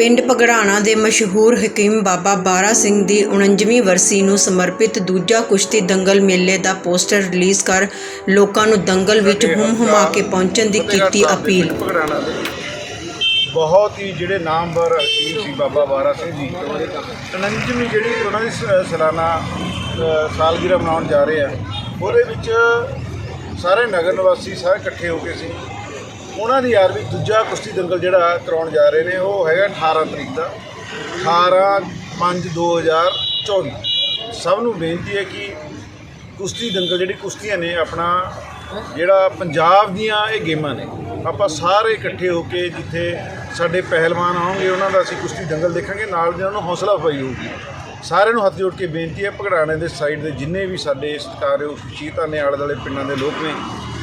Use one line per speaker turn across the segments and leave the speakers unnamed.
ਪਿੰਡ ਪਗੜਾਣਾ ਦੇ ਮਸ਼ਹੂਰ ਹਕੀਮ ਬਾਬਾ ਬਾਰਾ ਸਿੰਘ ਦੀ 49ਵੀਂ ਵਰਸੀ ਨੂੰ ਸਮਰਪਿਤ ਦੂਜਾ ਕੁਸ਼ਤੀ ਦੰਗਲ ਮੇਲੇ ਦਾ ਪੋਸਟਰ ਰਿਲੀਜ਼ ਕਰ ਲੋਕਾਂ ਨੂੰ ਦੰਗਲ ਵਿੱਚ ਹੁਮ ਹੁਮਾ ਕੇ ਪਹੁੰਚਣ ਦੀ ਕੀਤੀ ਅਪੀਲ।
ਬਹੁਤ ਹੀ ਜਿਹੜੇ ਨਾਮਵਰ ਹਕੀਮ ਸੀ ਬਾਬਾ ਬਾਰਾ ਸਿੰਘ ਜੀ। 49ਵੀਂ ਜਿਹੜੀ ਉਹਨਾਂ ਦੀ ਸਾਲਾਨਾ ਸਾਲਗਿਰਾ ਮਨਾਉਣ ਜਾ ਰਹੇ ਆ ਉਹਦੇ ਵਿੱਚ ਸਾਰੇ ਨਗਰ ਨਿਵਾਸੀ ਸਾਰੇ ਇਕੱਠੇ ਹੋ ਕੇ ਸੀ। ਉਹਨਾਂ ਦੀ ਯਾਦ ਵਿੱਚ ਦੂਜਾ ਕੁਸ਼ਤੀ ਦੰਗਲ ਜਿਹੜਾ ਕਰਾਉਣ ਜਾ ਰਹੇ ਨੇ, ਉਹ ਹੈਗਾ 18 ਤਰੀਕ ਦਾ। 18 5 2024 ਸਭ ਨੂੰ ਬੇਨਤੀ ਹੈ ਕਿ ਕੁਸ਼ਤੀ ਦੰਗਲ ਜਿਹੜੀ ਕੁਸ਼ਤੀਆਂ ਨੇ, ਆਪਣਾ ਜਿਹੜਾ ਪੰਜਾਬ ਦੀਆਂ ਇਹ ਗੇਮਾਂ ਨੇ, ਆਪਾਂ ਸਾਰੇ ਇਕੱਠੇ ਹੋ ਕੇ ਜਿੱਥੇ ਸਾਡੇ ਪਹਿਲਵਾਨ ਆਉਣਗੇ, ਉਹਨਾਂ ਦਾ ਅਸੀਂ ਕੁਸ਼ਤੀ ਦੰਗਲ ਦੇਖਾਂਗੇ, ਨਾਲ ਦੇ ਉਹਨਾਂ ਨੂੰ ਹੌਸਲਾ ਅਫਜ਼ਾਈ ਹੋਊਗੀ। ਸਾਰਿਆਂ ਨੂੰ ਹੱਥ ਜੋੜ ਕੇ ਬੇਨਤੀ ਹੈ, ਭਗੜਾਣੇ ਦੇ ਸਾਈਡ ਦੇ ਜਿੰਨੇ ਵੀ ਸਾਡੇ ਸਤਿਕਾਰਯੋਗ ਸ਼ਹੀਦਾਂ ਨੇ ਆਲੇ ਦੁਆਲੇ ਪਿੰਡਾਂ ਦੇ ਲੋਕ ਨੇ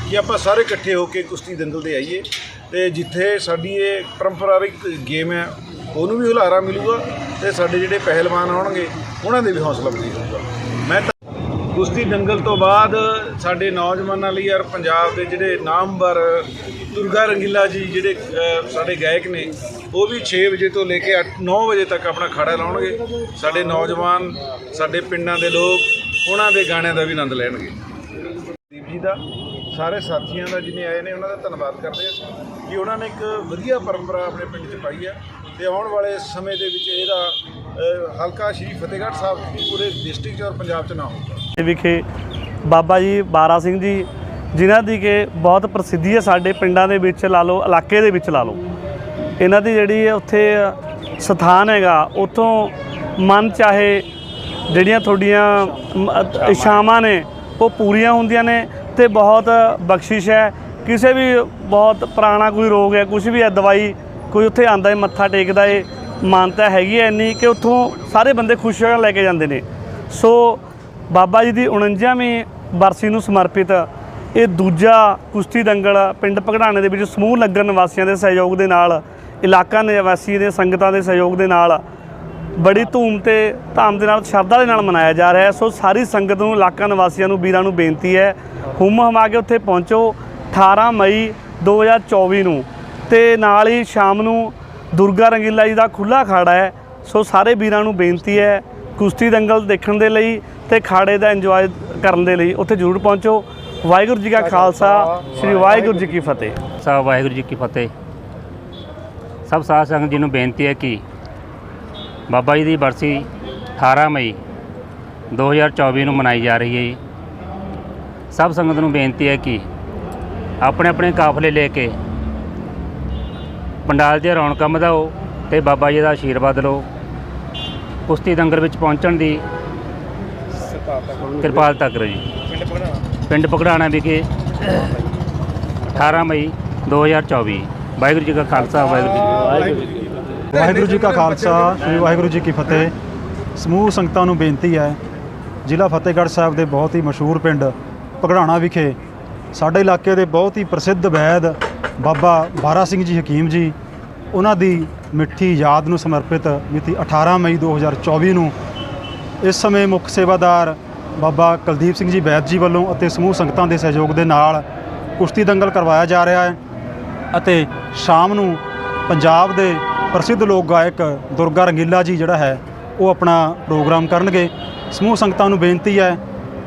ਕਿ ਆਪਾਂ ਸਾਰੇ ਇਕੱਠੇ ਹੋ ਕੇ ਕੁਸ਼ਤੀ ਦੰਗਲ ਤੇ ਆਈਏ ਤੇ ਜਿੱਥੇ ਸਾਡੀ ਇਹ ਪਰੰਪਰਾਰਿਕ ਗੇਮ ਹੈ, ਉਹਨੂੰ ਵੀ ਹੁਲਾਰਾ ਮਿਲੂਗਾ ਤੇ ਸਾਡੇ ਜਿਹੜੇ ਪਹਿਲਵਾਨ ਆਉਣਗੇ, ਉਹਨਾਂ ਦੇ ਵੀ ਹੌਸਲਾ ਅਫਜ਼ਾਈ ਹੋਊਗਾ। ਮੈਂ ਤਾਂ ਕੁਸ਼ਤੀ ਦੰਗਲ ਤੋਂ ਬਾਅਦ ਸਾਡੇ ਨੌਜਵਾਨਾਂ ਲਈ ਔਰ ਪੰਜਾਬ ਦੇ ਜਿਹੜੇ ਨਾਮਵਰ ਦੁਰਗਾ ਰੰਗੀਲਾ ਜੀ ਜਿਹੜੇ ਸਾਡੇ ਗਾਇਕ ਨੇ, ਉਹ ਵੀ 6 ਵਜੇ ਤੋਂ ਲੈ ਕੇ 9 ਵਜੇ ਤੱਕ ਆਪਣਾ ਖੜਾ ਲਾਉਣਗੇ। ਸਾਡੇ ਨੌਜਵਾਨ, ਸਾਡੇ ਪਿੰਡਾਂ ਦੇ ਲੋਕ, ਉਹਨਾਂ ਦੇ ਗਾਣਿਆਂ ਦਾ ਵੀ ਆਨੰਦ ਲੈਣਗੇ। ਦੀਪ ਜੀ ਦਾ ਸਾਰੇ ਸਾਥੀਆਂ ਦਾ ਜਿਨੇ ਆਏ ਨੇ ਉਹਨਾਂ ਦਾ ਧੰਨਵਾਦ ਕਰਦੇ ਹਾਂ ਕਿ ਉਹਨਾਂ ਨੇ ਇੱਕ ਵਧੀਆ ਪਰੰਪਰਾ ਆਪਣੇ ਪਿੰਡ 'ਚ ਪਾਈ ਹੈ ਤੇ ਆਉਣ ਵਾਲੇ ਸਮੇਂ ਦੇ ਵਿੱਚ ਇਹਦਾ ਹਲਕਾ ਸ਼੍ਰੀ ਫਤਿਹਗੜ੍ਹ ਸਾਹਿਬ ਪੂਰੇ ਡਿਸਟ੍ਰਿਕਟ 'ਚ ਔਰ ਪੰਜਾਬ 'ਚ ਨਾ ਹੋਊਗਾ
ਵਿਖੇ ਬਾਬਾ ਜੀ ਬਾਰਾ ਸਿੰਘ ਜੀ, ਜਿਨ੍ਹਾਂ ਦੀ ਕਿ ਬਹੁਤ ਪ੍ਰਸਿੱਧੀ ਹੈ ਸਾਡੇ ਪਿੰਡਾਂ ਦੇ ਵਿੱਚ ਲਾ ਲਓ, ਇਲਾਕੇ ਦੇ ਵਿੱਚ ਲਾ ਲਓ। ਇਹਨਾਂ ਦੀ ਜਿਹੜੀ ਉੱਥੇ ਸਥਾਨ ਹੈਗਾ, ਉੱਥੋਂ ਮਨ ਚਾਹੇ ਜਿਹੜੀਆਂ ਤੁਹਾਡੀਆਂ ਮ- ਇੱਛਾਵਾਂ ਨੇ, ਉਹ ਪੂਰੀਆਂ ਹੁੰਦੀਆਂ ਨੇ। ਤੇ ਬਹੁਤ ਬਖਸ਼ਿਸ਼ ਹੈ। ਕਿਸੇ ਵੀ ਬਹੁਤ ਪੁਰਾਣਾ ਕੋਈ ਰੋਗ ਹੈ ਕੁਝ ਵੀ ਹੈ, ਦਵਾਈ ਕੋਈ ਉੱਥੇ ਆਂਦਾ ਹੈ, ਮੱਥਾ ਟੇਕਦਾ ਏ ਮਾਨਤਾ ਹੈਗੀ ਹੈ ਇੰਨੀ ਕਿ ਉੱਥੋਂ ਸਾਰੇ ਬੰਦੇ ਖੁਸ਼ ਹੋ ਕੇ ਲੈ ਕੇ ਜਾਂਦੇ ਨੇ। ਸੋ ਬਾਬਾ ਜੀ ਦੀ 49ਵੀਂ ਬਰਸੀ ਨੂੰ ਸਮਰਪਿਤ ਇਹ ਦੂਜਾ ਕੁਸ਼ਤੀ ਦੰਗਲ ਪਿੰਡ ਭਗੜਾਣੇ ਦੇ ਵਿੱਚ ਸਮੂਹ ਨਗਰ ਨਿਵਾਸੀਆਂ ਦੇ ਸਹਿਯੋਗ ਦੇ ਨਾਲ, ਇਲਾਕਾ ਨਿਵਾਸੀ ਦੇ ਸੰਗਤਾਂ ਦੇ ਸਹਿਯੋਗ ਦੇ ਨਾਲ ਬੜੀ ਧੂਮ ਤੇ ਧਾਮ ਦੇ ਨਾਲ ਸ਼ਰਧਾ ਦੇ ਨਾਲ ਮਨਾਇਆ ਜਾ ਰਿਹਾ ਹੈ। ਸੋ ਸਾਰੀ ਸੰਗਤ ਨੂੰ ਇਲਾਕਾ ਨਿਵਾਸੀਆਂ ਨੂੰ ਵੀਰਾਂ ਨੂੰ ਬੇਨਤੀ ਹੈ ਹੁਮ ਹਮਾ ਕੇ ਉੱਥੇ ਪਹੁੰਚੋ 18 ਮਈ 2024 ਨੂੰ। ਤੇ ਨਾਲ ਹੀ ਸ਼ਾਮ ਨੂੰ ਦੁਰਗਾ ਰੰਗੀਲਾ ਜੀ ਦਾ ਖੁੱਲਾ ਅਖਾੜਾ ਹੈ। ਸੋ ਸਾਰੇ ਵੀਰਾਂ ਨੂੰ ਬੇਨਤੀ ਹੈ ਕੁਸ਼ਤੀ ਦੰਗਲ ਦੇਖਣ ਦੇ ਲਈ ਤੇ ਖਾੜੇ ਦਾ ਇੰਜੋਏ ਕਰਨ ਦੇ ਲਈ ਉੱਥੇ ਜ਼ਰੂਰ ਪਹੁੰਚੋ। ਵਾਹਿਗੁਰੂ ਜੀ ਕਾ ਖਾਲਸਾ ਸ੍ਰੀ ਵਾਹਿਗੁਰੂ ਜੀ ਕੀ ਫਤਿਹ
ਸਾਹਿਬ ਵਾਹਿਗੁਰੂ ਜੀ ਕੀ ਫਤਿਹ। ਸਭ ਸਾਧ ਸੰਗਤ ਜੀ ਨੂੰ ਬੇਨਤੀ ਹੈ ਕਿ ਬਾਬਾ ਜੀ ਦੀ ਬਰਸੀ 18 ਮਈ 2024 ਨੂੰ ਮਨਾਈ ਜਾ ਰਹੀ ਹੈ ਜੀ। ਸਭ ਸੰਗਤ ਨੂੰ ਬੇਨਤੀ ਹੈ ਕਿ ਆਪਣੇ ਆਪਣੇ ਕਾਫਲੇ ਲੈ ਕੇ ਪੰਡਾਲ ਦੀਆਂ ਰੌਣਕਾਂ ਵਧਾਓ ਤੇ ਬਾਬਾ ਜੀ ਦਾ ਆਸ਼ੀਰਵਾਦ ਲਓ। ਕੁਸ਼ਤੀ ਦੰਗਲ ਵਿੱਚ ਪਹੁੰਚਣ ਦੀ ਕਿਰਪਾਲਤਾ ਕਰੋ ਜੀ ਪਿੰਡ ਪਕੜਾਣਾ ਵਿਖੇ 18 ਮਈ 2024 ਵਾਹਿਗੁਰੂ ਜੀ ਕਾ ਖਾਲਸਾ, ਵਾਹਿਗੁਰੂ ਜੀ ਕੀ ਫਤਿਹ।
ਵਾਹਿਗੁਰੂ ਜੀ ਕਾ ਖਾਲਸਾ, ਸ੍ਰੀ ਵਾਹਿਗੁਰੂ ਜੀ ਕੀ ਫਤਿਹ। ਸਮੂਹ ਸੰਗਤਾਂ ਨੂੰ ਬੇਨਤੀ ਹੈ, ਜ਼ਿਲ੍ਹਾ ਫਤਿਹਗੜ੍ਹ ਸਾਹਿਬ ਦੇ ਬਹੁਤ ਹੀ ਮਸ਼ਹੂਰ ਪਿੰਡ ਪਗੜਾਣਾ ਵਿਖੇ, ਸਾਡੇ ਇਲਾਕੇ ਦੇ ਬਹੁਤ ਹੀ ਪ੍ਰਸਿੱਧ ਵੈਦ ਬਾਬਾ ਬਾਰਾ ਸਿੰਘ ਜੀ ਹਕੀਮ ਜੀ, ਉਹਨਾਂ ਦੀ ਮਿੱਠੀ ਯਾਦ ਨੂੰ ਸਮਰਪਿਤ ਮਿਤੀ 18 ਮਈ 2024 ਨੂੰ ਇਸ ਸਮੇਂ ਮੁੱਖ ਸੇਵਾਦਾਰ ਬਾਬਾ ਕੁਲਦੀਪ ਸਿੰਘ ਜੀ ਵੈਦ ਜੀ ਵੱਲੋਂ ਅਤੇ ਸਮੂਹ ਸੰਗਤਾਂ ਦੇ ਸਹਿਯੋਗ ਦੇ ਨਾਲ ਕੁਸ਼ਤੀ ਦੰਗਲ ਕਰਵਾਇਆ ਜਾ ਰਿਹਾ ਹੈ ਅਤੇ ਸ਼ਾਮ ਨੂੰ ਪੰਜਾਬ ਦੇ ਪ੍ਰਸਿੱਧ ਲੋਕ ਗਾਇਕ ਦੁਰਗਾ ਰੰਗੀਲਾ ਜੀ ਜਿਹੜਾ ਹੈ, ਉਹ ਆਪਣਾ ਪ੍ਰੋਗਰਾਮ ਕਰਨਗੇ। ਸਮੂਹ ਸੰਗਤਾਂ ਨੂੰ ਬੇਨਤੀ ਹੈ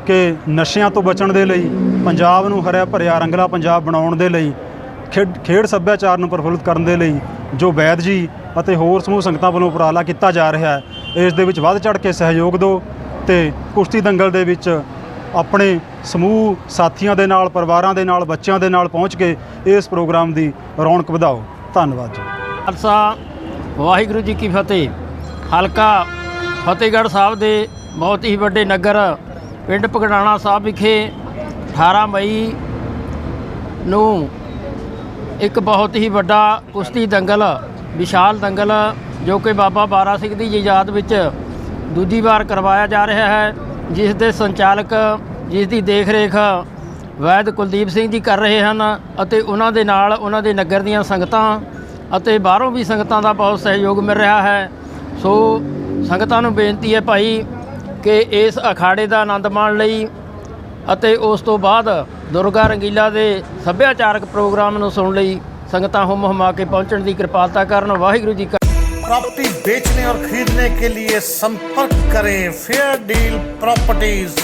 ਕਿ ਨਸ਼ਿਆਂ ਤੋਂ ਬਚਣ ਦੇ ਲਈ, ਪੰਜਾਬ ਨੂੰ ਹਰਿਆ ਭਰਿਆ ਰੰਗਲਾ ਪੰਜਾਬ ਬਣਾਉਣ ਦੇ ਲਈ, ਖੇਡ ਖੇਡ ਸੱਭਿਆਚਾਰ ਨੂੰ ਪ੍ਰਫੁੱਲਿਤ ਕਰਨ ਦੇ ਲਈ ਜੋ ਵੈਦ ਜੀ ਅਤੇ ਹੋਰ ਸਮੂਹ ਸੰਗਤਾਂ ਵੱਲੋਂ ਉਪਰਾਲਾ ਕੀਤਾ ਜਾ ਰਿਹਾ ਹੈ, ਇਸ ਦੇ ਵਿੱਚ ਵੱਧ ਚੜ ਕੇ ਸਹਿਯੋਗ ਦਿਓ ਤੇ ਕੁਸ਼ਤੀ ਦੰਗਲ ਦੇ ਵਿੱਚ ਆਪਣੇ ਸਮੂਹ ਸਾਥੀਆਂ ਦੇ ਨਾਲ, ਪਰਿਵਾਰਾਂ ਦੇ ਨਾਲ, ਬੱਚਿਆਂ ਦੇ ਨਾਲ ਪਹੁੰਚ ਕੇ ਇਸ ਪ੍ਰੋਗਰਾਮ ਦੀ ਰੌਣਕ ਵਧਾਓ। ਧੰਨਵਾਦ ਜੀ।
ਅਲਸਾ ਵਾਹਿਗੁਰੂ ਜੀ ਕੀ ਫਤਿਹ। ਹਲਕਾ ਫਤਿਹਗੜ੍ਹ ਸਾਹਿਬ ਦੇ ਬਹੁਤ ਹੀ ਵੱਡੇ ਨਗਰ ਪਿੰਡ ਪਗੜਾਣਾ ਸਾਹਿਬ ਵਿਖੇ 18 ਮਈ ਨੂੰ ਇੱਕ ਬਹੁਤ ਹੀ ਵੱਡਾ ਕੁਸ਼ਤੀ ਦੰਗਲ, ਵਿਸ਼ਾਲ ਦੰਗਲ ਜੋ ਕਿ ਬਾਬਾ ਬਾਰਾ ਸਿੰਘ ਦੀ ਯਾਦ ਵਿੱਚ ਦੂਜੀ ਵਾਰ ਕਰਵਾਇਆ ਜਾ ਰਿਹਾ ਹੈ, ਜਿਸ ਦੇ ਸੰਚਾਲਕ, ਜਿਸ ਦੀ ਦੇਖ ਰੇਖ ਵੈਦ ਕੁਲਦੀਪ ਸਿੰਘ ਜੀ ਕਰ ਰਹੇ ਹਨ ਅਤੇ ਉਹਨਾਂ ਦੇ ਨਾਲ ਉਹਨਾਂ ਦੇ ਨਗਰ ਦੀਆਂ ਸੰਗਤਾਂ ਅਤੇ ਬਾਹਰੋਂ ਵੀ ਸੰਗਤਾਂ ਦਾ ਬਹੁਤ ਸਹਿਯੋਗ ਮਿਲ ਰਿਹਾ ਹੈ ਸੋ ਸੰਗਤਾਂ ਨੂੰ ਬੇਨਤੀ ਹੈ ਭਾਈ ਕਿ ਇਸ ਅਖਾੜੇ ਦਾ ਆਨੰਦ ਮਾਣ ਲਈ ਅਤੇ ਉਸ ਤੋਂ ਬਾਅਦ ਦੁਰਗਾ ਰੰਗੀਲਾ ਦੇ ਸੱਭਿਆਚਾਰਕ ਪ੍ਰੋਗਰਾਮ ਨੂੰ ਸੁਣਨ ਲਈ ਸੰਗਤਾਂ ਹੁਮ ਹੁਮਾ ਕੇ ਪਹੁੰਚਣ ਦੀ ਕਿਰਪਾਲਤਾ ਕਰਨ ਵਾਹਿਗੁਰੂ ਜੀ ਕਾ
प्रॉपर्टी बेचने और खरीदने के लिए संपर्क करें फेयर डील प्रॉपर्टीज